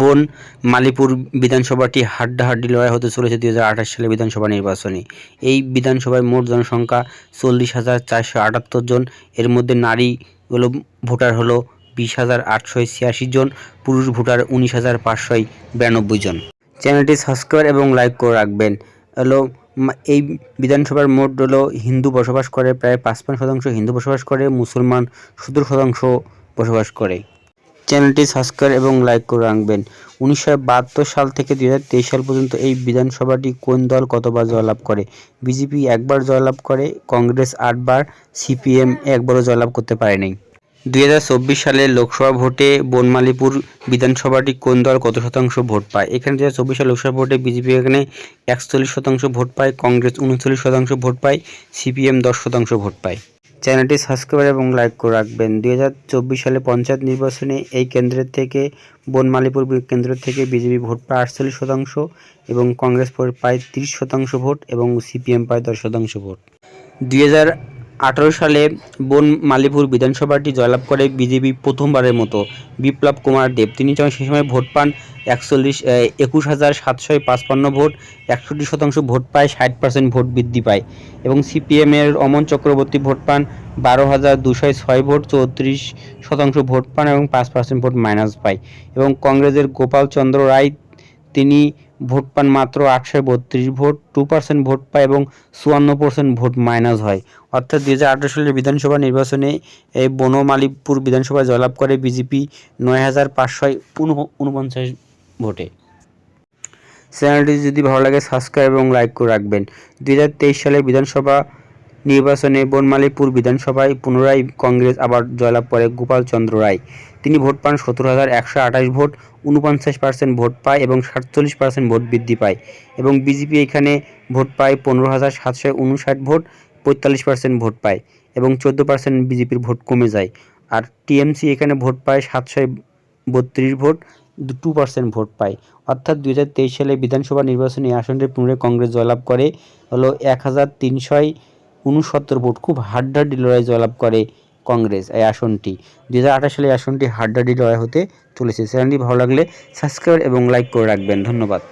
বন মালিপুর বিধানসভাটি হাড্ডাহাড্ডি লড়াই হতে চলেছে দুই হাজার আঠাশ সালে বিধানসভা নির্বাচনে। এই বিধানসভায় মোট জনসংখ্যা চল্লিশ হাজার চারশো আটাত্তর জন। এর মধ্যে নারী হলো, ভোটার হলো বিশ হাজার আটশো ছিয়াশি জন। পুরুষ ভোটার উনিশ হাজার পাঁচশো বিরানব্বই জন। চ্যানেলটি সাবস্ক্রাইব এবং লাইক করে রাখবেন। হলো এই বিধানসভার মোট হলো, হিন্দু বসবাস করে প্রায় পাঁচপান্ন শতাংশ হিন্দু বসবাস করে, মুসলমান সত্তর শতাংশ বসবাস করে। চ্যানেলটি সাবস্ক্রাইব এবং লাইক করে রাখবেন। উনিশশো বাহাত্তর সাল থেকে দুই হাজার তেইশ সাল পর্যন্ত এই বিধানসভাটি কোন দল কতবার জয়লাভ করে? বিজেপি একবার জয়লাভ করে, কংগ্রেস আটবার, সিপিএম একবারও জয়লাভ করতে পারেনি দুই হাজার চব্বিশ সালে লোকসভা ভোটে বনমালীপুর বিধানসভাটি কোন দল কত শতাংশ ভোট পায়? এখানে দু চব্বিশ সালে লোকসভা ভোটে বিজেপি এখানে একচল্লিশ শতাংশ ভোট পায়, কংগ্রেস উনচল্লিশ শতাংশ ভোট পায়, সিপিএম দশ শতাংশ ভোট পায়। চ্যানেলটি সাবস্ক্রাইব এবং লাইক করে রাখবেন। দুই হাজার চব্বিশ সালে পঞ্চায়েত নির্বাচনে এই কেন্দ্রের থেকে বনমালীপুর কেন্দ্র থেকে বিজেপি ভোট পায় আটচল্লিশ শতাংশ এবং কংগ্রেস পায় তিরিশ শতাংশ ভোট এবং সিপিএম পায় দশ শতাংশ ভোট। দুই হাজার আঠারো সালে বন মালিপুর বিধানসভাটি জয়লাভ করে বিজেপি প্রথমবারের মতো। বিপ্লব কুমার দেব, তিনি যখন সেই সময় ভোট পান, একচল্লিশ একুশ হাজার সাতশো পাঁচপান্ন ভোট, একষট্টি শতাংশ ভোট পায়, ষাট পার্সেন্ট ভোট বৃদ্ধি পায় এবং সিপিএমের অমন চক্রবর্তী ভোট পান, বারো হাজার দুশো ছয় ভোট, চৌত্রিশ শতাংশ ভোট পান এবং পাঁচ পার্সেন্ট ভোট মাইনাস পায় এবং কংগ্রেসের গোপাল চন্দ্র রায় তিনি ভোট পান মাত্র আটশো বত্রিশ ভোট, টু পার্সেন্ট ভোট পায় এবং চুয়ান্ন পার্সেন্ট ভোট মাইনাস হয়। অর্থাৎ দুই হাজার আঠারো সালের বিধানসভা নির্বাচনে এই বনমালীপুর বিধানসভায় জয়লাভ করে বিজেপি নয় হাজার পাঁচশো উনপঞ্চাশ ভোটে। চ্যানেলটি যদি ভালো লাগে সাবস্ক্রাইব এবং লাইক করে রাখবেন। তেইশ সালের বিধানসভা নির্বাচনে বনমালীপুর বিধানসভায় পুনরায় কংগ্রেস, আবার জয়লাভ করে গোপাল চন্দ্র রায়। তিনি ভোট পান সতেরো হাজার একশো আঠাশ ভোট উনপঞ্চাশ পার্সেন্ট ভোট পায় এবং সাতচল্লিশ পার্সেন্ট ভোট বৃদ্ধি পায় এবং বিজেপি এখানে ভোট পায় পনেরো হাজার সাতশো উনষাট ভোট, পঁয়তাল্লিশ পার্সেন্ট ভোট পায় এবং চোদ্দ পার্সেন্ট বিজেপির ভোট কমে যায়। আর টিএমসি এখানে ভোট পায় সাতশো বত্রিশ ভোট টু পার্সেন্ট ভোট পায়। অর্থাৎ দুই হাজার তেইশ সালে বিধানসভা নির্বাচনে আসনটি পুনরায় কংগ্রেস জয়লাভ করে হলো এক হাজার তিনশোয় উনসত্তর ভোট খুব হাড্ডাড্ডি লড়াই জয়লাভ করে কংগ্রেস এই আসনটি। দু হাজার আঠাশ সালে আসনটি হাড্ডাড্ডি লড়াই হতে চলেছে। চ্যানেলটি ভালো লাগলে সাবস্ক্রাইব এবং লাইক করে রাখবেন। ধন্যবাদ।